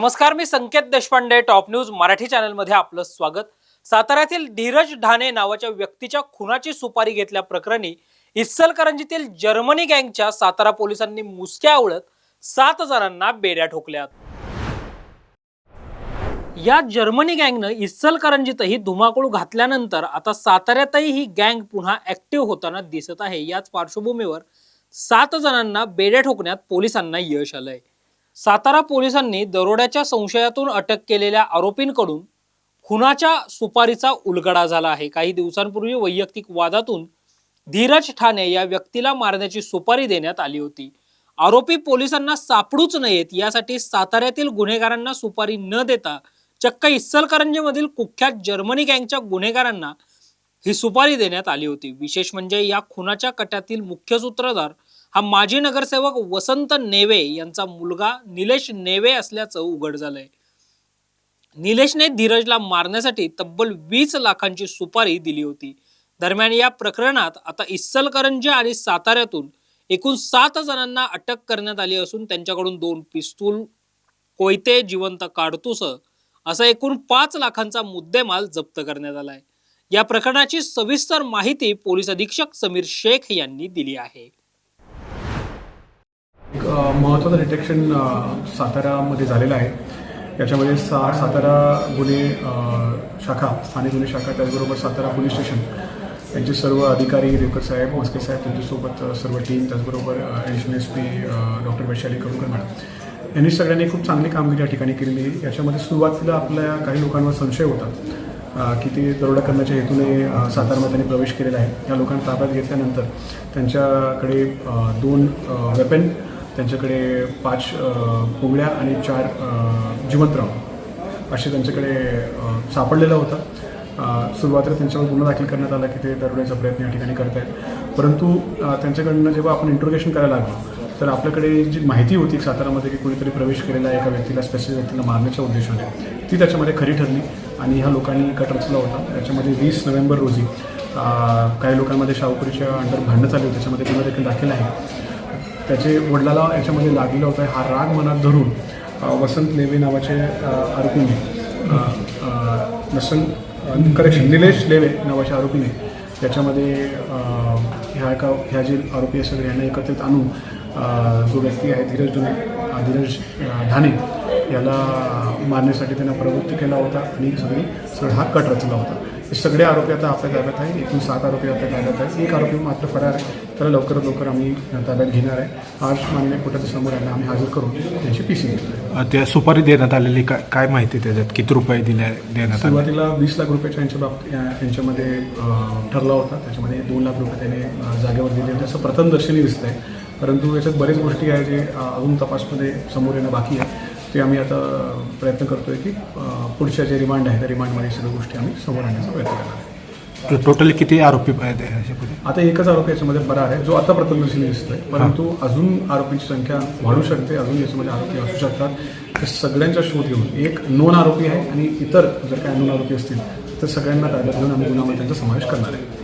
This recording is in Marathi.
नमस्कार मी संकेत देशपांडे टॉप न्यूज मराठी चॅनलमध्ये आपलं स्वागत. साताऱ्यातील धीरज ढाणे नावाच्या व्यक्तीच्या खुनाची सुपारी घेतल्या प्रकरणी इस्सलकरंजीतील जर्मनी गँगच्या सातारा पोलिसांनी मुसक्या आवळत सात जणांना बेड्या ठोकल्यात. या जर्मनी गँगनं इस्सलकरंजीतही धुमाकूळ घातल्यानंतर आता साताऱ्यातही ही गँग पुन्हा ऍक्टिव्ह होताना दिसत आहे. याच पार्श्वभूमीवर सात जणांना बेड्या ठोकण्यात पोलिसांना यश आलंय. सातारा पोलिसांनी दरोड्याच्या संशयातून अटक केलेल्या आरोपींकडून खुनाच्या सुपारीचा उलगडा झाला आहे. काही दिवसांपूर्वी वैयक्तिक वादातून धीरज ठाणे या व्यक्तीला मारण्याची सुपारी देण्यात आली होती. आरोपी पोलिसांना सापडूच नयेत यासाठी साताऱ्यातील गुन्हेगारांना सुपारी न देता चक्क इस्सलकरंजीमधील कुख्यात जर्मनी गँगच्या गुन्हेगारांना ही सुपारी देण्यात आली होती. विशेष म्हणजे या खुनाच्या कट्यातील मुख्य सूत्रधार हा माजी नगरसेवक वसंत नेवे यांचा मुलगा निलेश नेवे असल्याचं उघड झालंय. निलेशने धीरजला मारण्यासाठी तब्बल वीस लाखांची सुपारी दिली होती. दरम्यान या प्रकरणात आता इस्सलकरंजी आणि साताऱ्यातून एकूण सात जणांना अटक करण्यात आली असून त्यांच्याकडून दोन पिस्तूल कोयते जिवंत काडतूसह असा एकूण पाच लाखांचा मुद्देमाल जप्त करण्यात आलाय. या प्रकरणाची सविस्तर माहिती पोलीस अधीक्षक समीर शेख यांनी दिली आहे. एक महत्त्वाचं डिटेक्शन सातारामध्ये झालेलं आहे. याच्यामध्ये सा सातारा गुन्हे शाखा स्थानिक गुन्हे शाखा त्याचबरोबर सातारा पोलीस स्टेशन. यांचे सर्व अधिकारी रेवकर साहेब मोस्के साहेब त्यांच्यासोबत सर्व टीम त्याचबरोबर additional S P doctor Vaishali Karunkar madam. यांनी सगळ्यांनी खूप चांगली कामगिरी या ठिकाणी केलेली आहे. याच्यामध्ये सुरुवातीला आपल्या काही लोकांवर संशय होता की ते दरोडा करण्याच्या हेतूने सातारामध्ये त्यांनी प्रवेश केलेला आहे. या लोकांना ताब्यात घेतल्यानंतर त्यांच्याकडे दोन वेपन त्यांच्याकडे पाच अ, आणि चार जिवंतराव असे त्यांच्याकडे सापडलेला होता. सुरुवातीला त्यांच्यावर गुन्हा दाखल करण्यात आला की ते दरोड्याचा प्रयत्न या ठिकाणी करत आहेत परंतु त्यांच्याकडनं जेव्हा आपण इंट्रोगेशन करायला लागलो तर आपल्याकडे जी माहिती होती सातारामध्ये की कोणीतरी प्रवेश केलेला एका व्यक्तीला स्पेसिफिक व्यक्तीला मारण्याच्या उद्देशाने ती त्याच्यामध्ये खरी ठरली आणि ह्या लोकांनी कट रचला होता. त्याच्यामध्ये वीस नोव्हेंबर रोजी काही लोकांमध्ये शाहूपुरीच्या अंडर भांडणं चालली होती त्याच्यामध्ये गुन्हा देखील दाखल आहे. त्याचे वडिलाला याच्यामध्ये लागलेला होता. हा राग मनात धरून वसंत लेवे नावाचे आरोपीने अ, नसन करेक्शन निलेश लेवे नावाच्या आरोपीने त्याच्यामध्ये ह्या एका ह्या जे आरोपी आहे सगळे यांना एकत्रित आणून जो व्यक्ती आहे धीरज दुने धीरज धाने याला मारण्यासाठी त्यांना प्रवृत्त केला होता आणि सगळी सगळा हा कट रचला होता. सगळे आरोपी आता आपल्या ताब्यात आहे एकूण सात आरोपी आपल्या ताब्यात आहे एक आरोपी मात्र फरार आहे. त्याला लवकरात लवकर आम्ही ताब्यात घेणार आहे. आज माननीय कोर्टाच्या समोर यांना आम्ही हजर करून त्यांची पी सी घेतली त्या सुपारी देण्यात आलेली काय काय माहिती त्याच्यात? किती रुपये दिले देण्यात सुरुवातीला वीस लाख रुपयाच्या यांच्या बाबत या- यांच्यामध्ये ठरला होता. त्याच्यामध्ये दोन लाख रुपये त्याने जागेवर दिले होते. असं प्रथमदर्शनी दिसतं आहे परंतु याच्यात बरेच गोष्टी आहे जे अजून तपासमध्ये समोर येणं बाकी आहे. ते आम्ही आता प्रयत्न करतोय की पुढच्या जे रिमांड आहे त्या रिमांडमध्ये सगळ्या गोष्टी आम्ही समोर आणण्याचा प्रयत्न करणार आहे टोटल किती आरोपी? आता एकच आरोपी याच्यामध्ये फरार आहे जो आता प्रथमदर्शनी दिसतोय परंतु अजून आरोपींची संख्या वाढू शकते अजून याच्यामध्ये आरोपी असू शकतात. तर सगळ्यांचा शोध घेऊन एक नोन आरोपी आहे आणि इतर जर काही नोन आरोपी असतील तर सगळ्यांना ताब्यात घेऊन आम्ही गुन्ह्यामध्ये त्यांचा समावेश करणार आहे.